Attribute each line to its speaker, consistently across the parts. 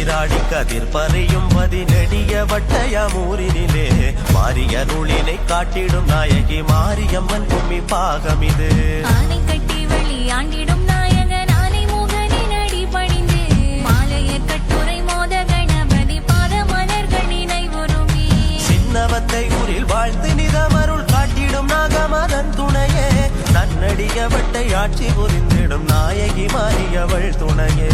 Speaker 1: நீராடி கதிர் பறியும் பதினெடிய வட்டயமூரினிலே மாரியருளினை காட்டிடும் நாயகி மாரியம்மன் கும்மி பாகம் இது.
Speaker 2: ஆனை கட்டி வழி ஆண்டிடும் நாயகன் ஆனை முகனின் அடி பணிந்து மாலையர் கட்டுரை மோத கணபதி பாத மலர்கள் நினைவுறுமே.
Speaker 1: சின்னவத்தை ஊரில் வாழ்த்து நிதமருள் காட்டிடும் நாகமதன் துணையே ஆட்சி புரிந்திடும் நாயகி மாரியவள் துணையே.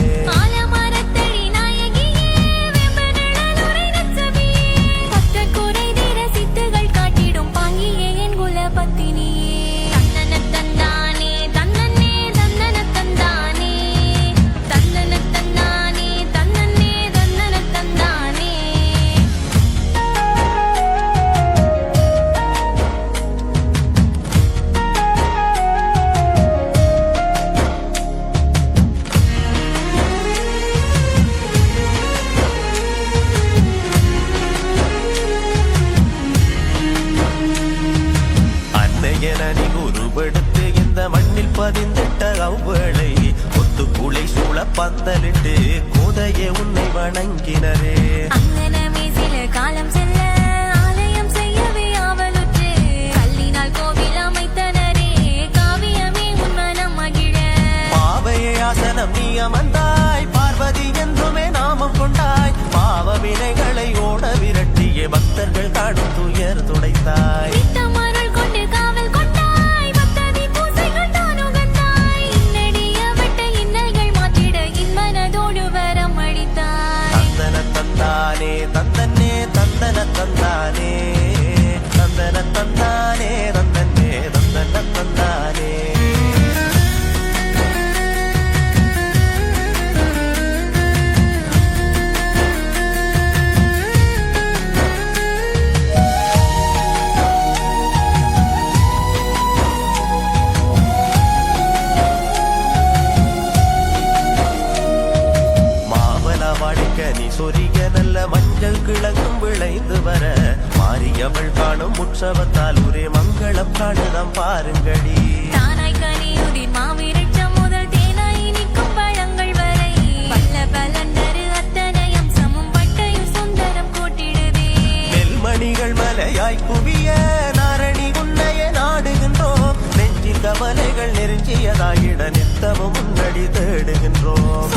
Speaker 1: பந்தலிட்டு கோதையே உன்னை வணங்கினரே.
Speaker 2: அங்கனமே சில காலம் செல்ல ஆலயம் செய்யவே ஆவலுற்று. கல்லினால் கோவில் அமைத்தனரே காவியமே உன் மனம் மகிழ.
Speaker 1: பாவையை ஆசனம் நீ அமர்ந்தாய். பார்வதி என்றுமே நாமம் கொண்டாய். பாவ வினைகளை ஓட விரட்டிய பக்தர்கள் காணும் துயர் துடைத்தாய். தந்தானே உற்சவத்தால் ஒரே மங்களம் காணுதம் பாருங்கடி.
Speaker 2: தானாய் கனியுதிர் மாவிருட்சம் முதல் தேனாய் இனிக்கும் பழங்கள் வரை. பல்ல பலந்தரு அத்தனையும் சமம் பட்டையும் சுந்தரம் கூட்டிடுதே
Speaker 1: நெல்மணிகள் மலையாய் குவிய நாரணி உன்னைய நாடுகின்றோம். நெஞ்சில் கவலைகள் நெருங்கியதாயிட நித்தமும் முன்னடி தேடுகின்றோம்.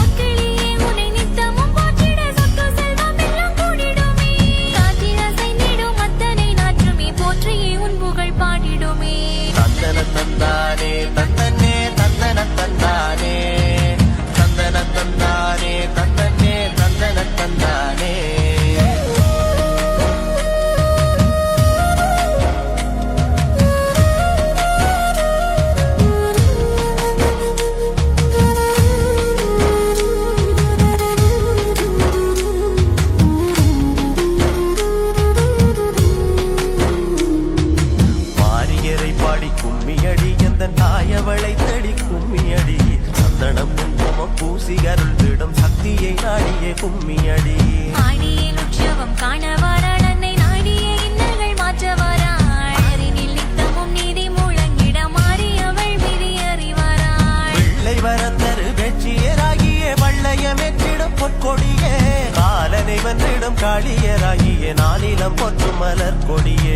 Speaker 1: தந்தன தந்தானே தேவனிடம் காளியராகிய நாளிலம் பொற்று மலர் கொடியே.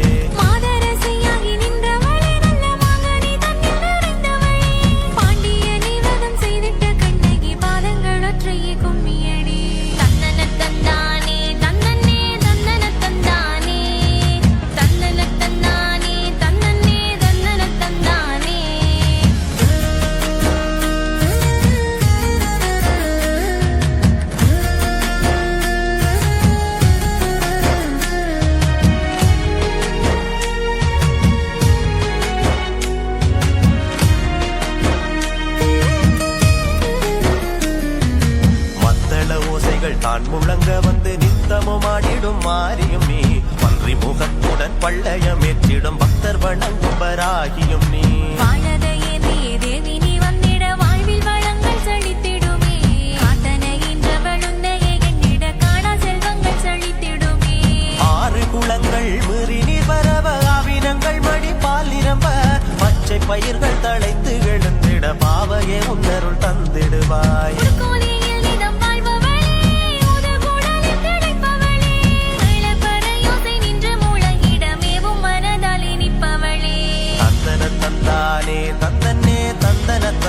Speaker 1: ஆடிடும் மாறியும் நீ பன்றி முகத்துடன் பள்ளயமேற்றிடும் பக்தர் வணங்கும் வராகியும் நீ.
Speaker 2: பச்சை பயிர்கள் தழைத்து எழுந்திட
Speaker 1: பாவையே உன்னருள் தந்திடுவாய்.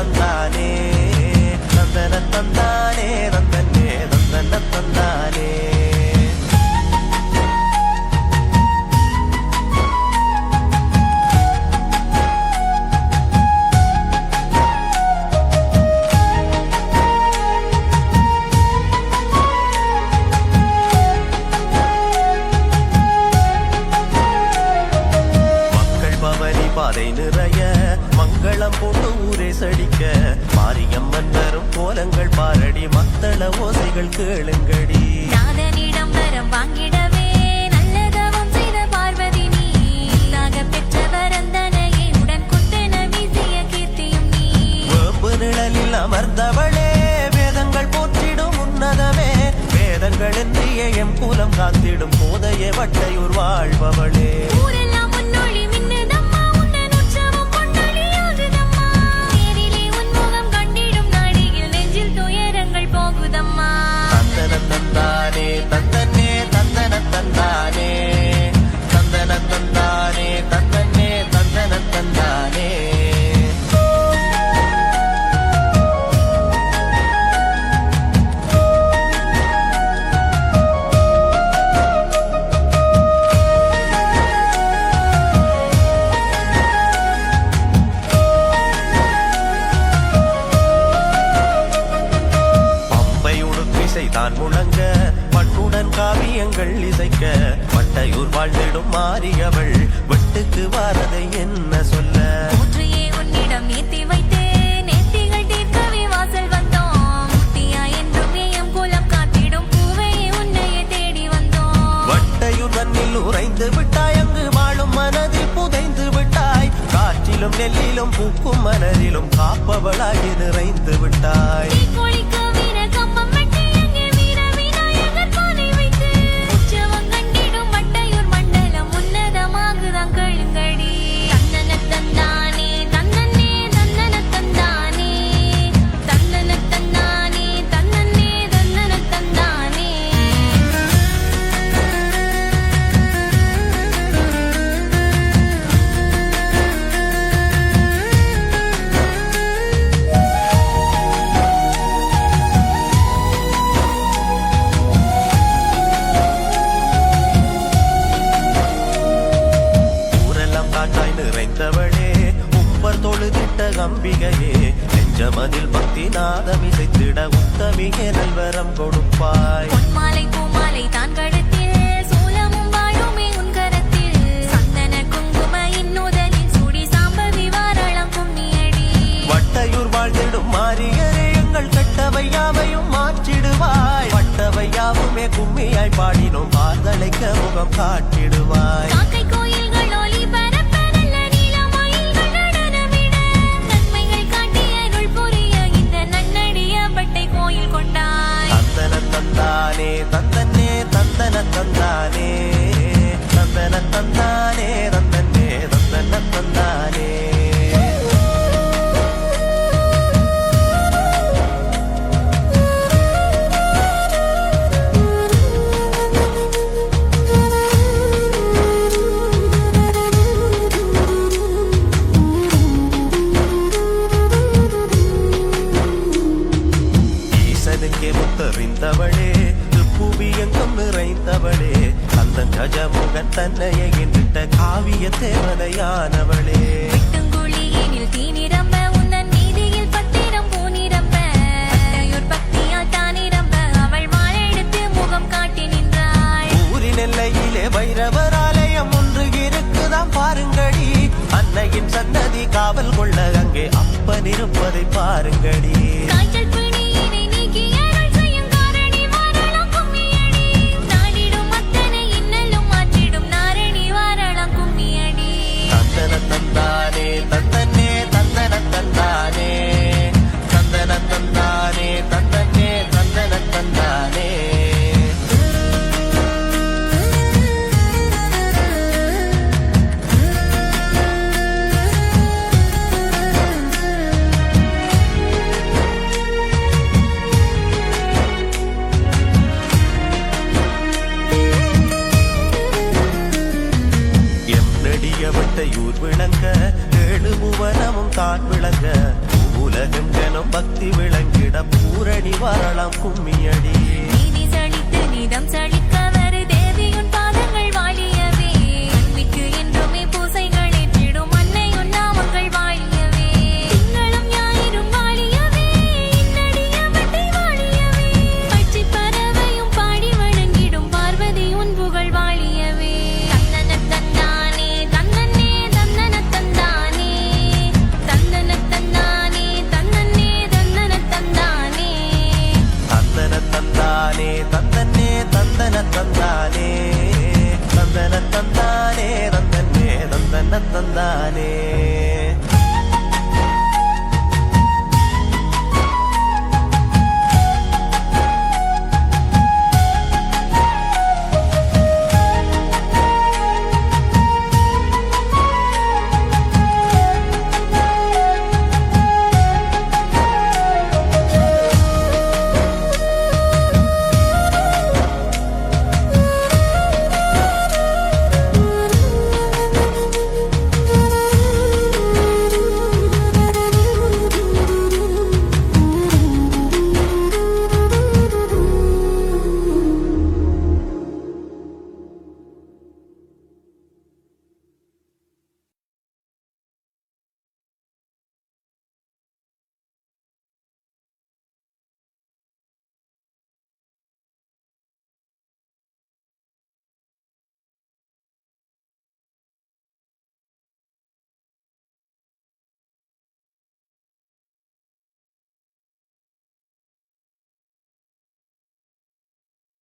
Speaker 1: தந்தானே நந்தன தந்தானே நந்தனே நந்தன தந்தானே. பாதை நிறைய மங்களம் பொண்ணு ஊரே செழிக்க மாரியம்மன்
Speaker 2: தரும் கோலங்கள் பாரடி மத்தள
Speaker 1: ஓசைகள் கேளுங்கடி.
Speaker 2: நாதனிடம் வரம் வாங்கிடவே நல்லதவம் செய்த பார்வதி நீ இல்லாக பெற்றவர் அந்தனையை உடன் கொண்டென வீசிய கீர்த்தியும் நீ.
Speaker 1: வேம்பு நிழலில் அமர்ந்தவளே வேதங்கள் போற்றிடும் உன்னதமே. வேதங்கள் என்றிய எம் குலம் காத்திடும் போதைய வட்டையூர் வாழ்பவளே தந்தன தந்தானே தான் முழங்க. பண்ணுடன் காவியங்கள் இசைக்க. வட்டையூர் வாழ்ந்திடும் மாறியவள் வெட்டுக்கு வாரதை என்ன சொல்ல?
Speaker 2: ஊற்றையே உன்னிடம் ஏத்தி வைத்தே நேர்த்திகள் தீர்க்கவே வாசல் வந்தோம். முத்தியா என்றும் ஏயம் குலம் காத்திடும். பூவையே உன்னையே தேடி வந்தோம்.
Speaker 1: வட்டையூர் மண்ணில் உறைந்து விட்டாய். அங்கு வாழும் மனதில் புதைந்து விட்டாய். காற்றிலும் நெல்லிலும் பூக்கும் மலரிலும் காப்பவளாய் நிறைந்து விட்டாய். அம்பிகையே நெஞ்சமதில் பக்தி நாதம் இசைத்திட உத்தமிகே நல்வரம் கொடுப்பாய்.
Speaker 2: பொன்மாலை பூமாலை தான் கழுத்தில் சூலமும் வாழுமே உன் கரத்தில். சந்தன குங்கும இன்னுதலில் சுடி சாம்பவி வாராளம் கும்மியடி
Speaker 1: வட்டையூர் வாழ்ந்திடும் மாறியரே எங்கள் கட்டவை யாவையும் மாற்றிடுவாய். வட்டவை யாவுமே கும்மியாய் பாடினோம் பார்த்தளைக்க முகம் காட்டிடுவாய். தந்தன தந்தானே தந்தன தந்தானே தந்தனே தந்தன தந்தானே ஈசனுக்கே முத்தறிந்தவளே புவி எங்கும் நிறைந்தவளே அந்த கஜமுகன் தன்னையை என்றிட்ட காவிய தேவதையானவளே.
Speaker 2: வெட்டுங்குழியினில் தீ நிரம்ப உந்தன் நீதியில் பத்திரம் பூ நிரம்ப பட்டையூர் பக்தியால் தான் நிரம்ப அவள் மாலெடுத்து முகம் காட்டி நின்றாள்.
Speaker 1: ஊரின் எல்லையிலே வைரவர் ஆலயம் ஒன்று இருக்குதாம் பாருங்கடி. அன்னையின் சன்னதி காவல் கொள்ள அங்கே அப்பன் இருப்பதை பாருங்கடி. தான் விளங்க. உலகம் ஜனம் பக்தி விளங்கிட பூரணி வரலாம் கும்மியடி